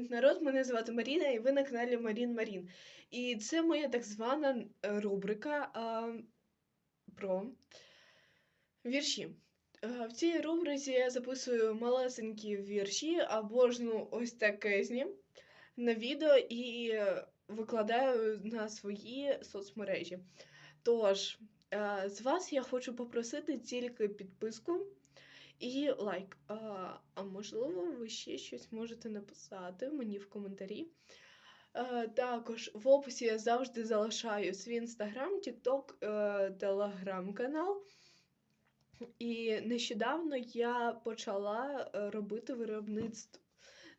привіт, народ! Мене звати Маріна, і ви на каналі Марін Марін. І це моя так звана е, рубрика а, про вірші. Е, В цій рубриці я записую малесенькі вірші або ж ну, ось такезні на відео і викладаю на свої соцмережі. Тож, е, з вас я хочу попросити тільки підписку і лайк. А, а можливо, ви ще щось можете написати мені в коментарі. Е, також в описі я завжди залишаю свій інстаграм, тікток, телеграм-канал. І нещодавно я почала е, робити виробництво.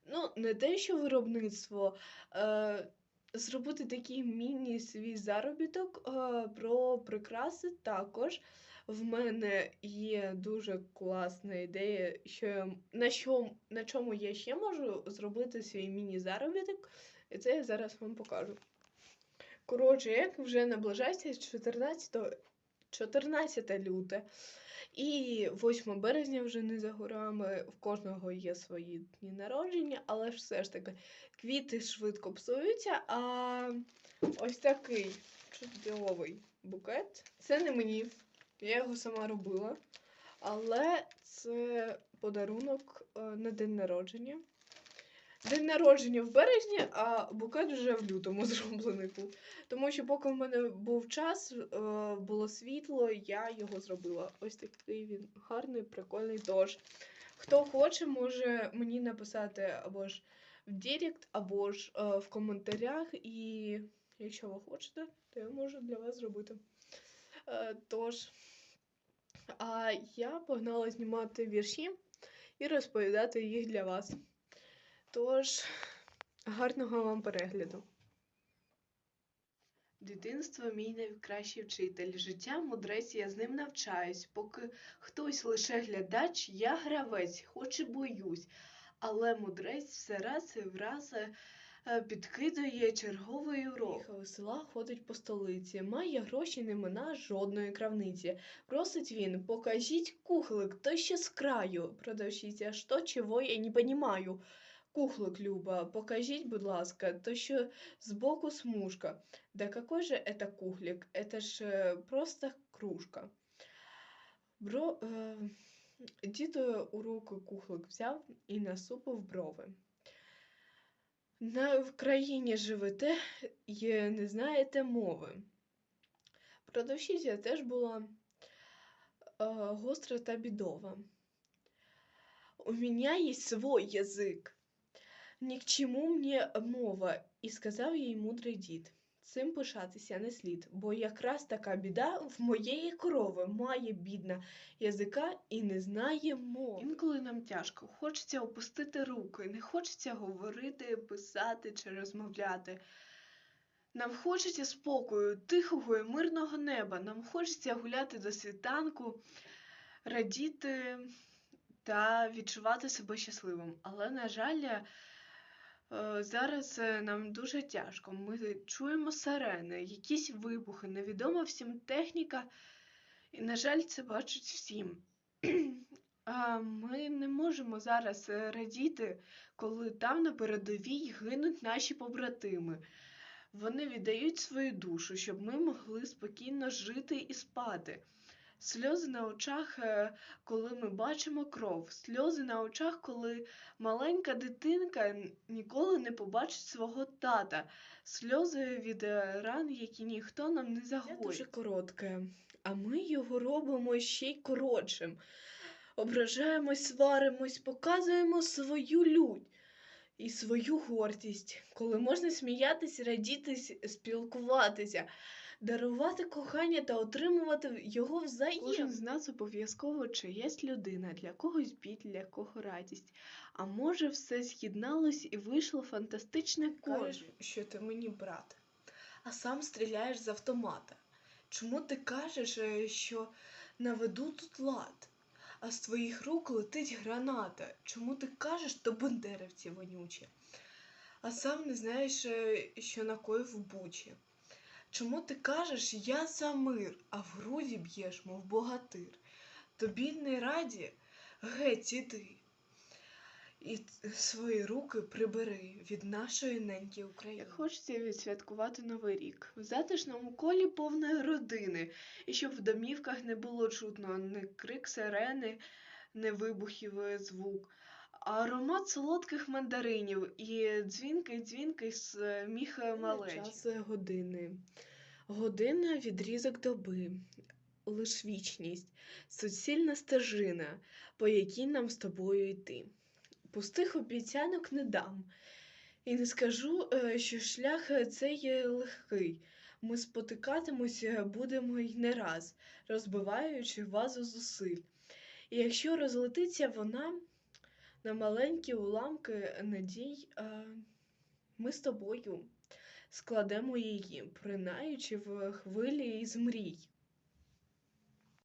Ну, не те, що виробництво, е, зробити такий міні свій заробіток е, про прикраси також. В мене є дуже класна ідея, що я, на, що, на чому я ще можу зробити свій міні-заробіток, і це я зараз вам покажу. Коротше, як вже наближається 14, 14 люте, і 8 березня вже не за горами, в кожного є свої дні народження, але ж все ж таки квіти швидко псуються, а ось такий чудовий букет. Це не мені. Я його сама робила, але це подарунок е, на день народження. День народження в березні, а букет вже в лютому зроблений був. Тому що поки в мене був час, е, було світло, я його зробила. Ось такий він гарний, прикольний. Тож, хто хоче, може мені написати або ж в Директ, або ж е, в коментарях. І якщо ви хочете, то я можу для вас зробити. Е, Тож, а я погнала знімати вірші і розповідати їх для вас. Тож, гарного вам перегляду. Дитинство мій найкращий вчитель. Життя мудрець, я з ним навчаюсь. Поки хтось лише глядач, я гравець, хоч і боюсь. Але мудрець все раз і враз е, підкидує черговий урок. Їхав із села ходить по столиці, має гроші не мина жодної кравниці. Просить він, покажіть кухлик, то ще з краю. Продавщиця, що чого я не понімаю. Кухлик, Люба, покажіть, будь ласка, то що збоку смужка. Да какой же это кухлик? Это ж е, просто кружка. Бро... Е... Дід е, у руку кухлик взяв і насупив брови. На в країні живете і не знаєте мови. Продавщиця теж була е, гостра та бідова. У мене є свой язик. Ні к чому мені мова, і сказав їй мудрий дід. Цим пишатися не слід, бо якраз така біда в моєї корови має бідна язика і не знає мови. Інколи нам тяжко, хочеться опустити руки, не хочеться говорити, писати чи розмовляти. Нам хочеться спокою, тихого і мирного неба. Нам хочеться гуляти до світанку, радіти та відчувати себе щасливим. Але, на жаль, зараз е, нам дуже тяжко. Ми чуємо сирени, якісь вибухи, невідома всім техніка, і, на жаль, це бачать всім. А Ми не можемо зараз е, радіти, коли там на передовій гинуть наші побратими. Вони віддають свою душу, щоб ми могли спокійно жити і спати. Сльози на очах, е, коли ми бачимо кров, сльози на очах, коли маленька дитинка ніколи не побачить свого тата, сльози від е, ран, які ніхто нам не загоїть. Це дуже коротке, а ми його робимо ще й коротшим. Ображаємось, сваримось, показуємо свою лють і свою гордість, коли можна сміятись, радітись, спілкуватися, дарувати кохання та отримувати його взаємно. Кожен з нас обов'язково чиясь людина, для когось біль, для кого радість. А може, все з'єдналось і вийшло фантастичне Кажеш, що ти мені брат, а сам стріляєш з автомата. Чому ти кажеш, е, що наведу тут лад? А з твоїх рук летить граната. Чому ти кажеш, то бандерівці вонючі? А сам не знаєш, е, що накоїв в бучі. Чому ти кажеш, я за мир, а в груді б'єш, мов богатир? Тобі не раді, геть іди. і свої руки прибери від нашої неньки України. Як хочеться відсвяткувати Новий рік в затишному колі повної родини, і щоб в домівках не було чутно ні крик сирени, ні вибухів е, звук, аромат солодких мандаринів і дзвінкий дзвінкий сміх е, малечі. Час години. Година відрізок доби, лиш вічність, суцільна стежина, по якій нам з тобою йти. Пустих обіцянок не дам. І не скажу, е, що шлях е, цей є легкий. Ми спотикатимося будемо й не раз, розбиваючи вазу зусиль. І якщо розлетиться вона на маленькі уламки надій, е, ми з тобою складемо її, принаючи в хвилі із мрій.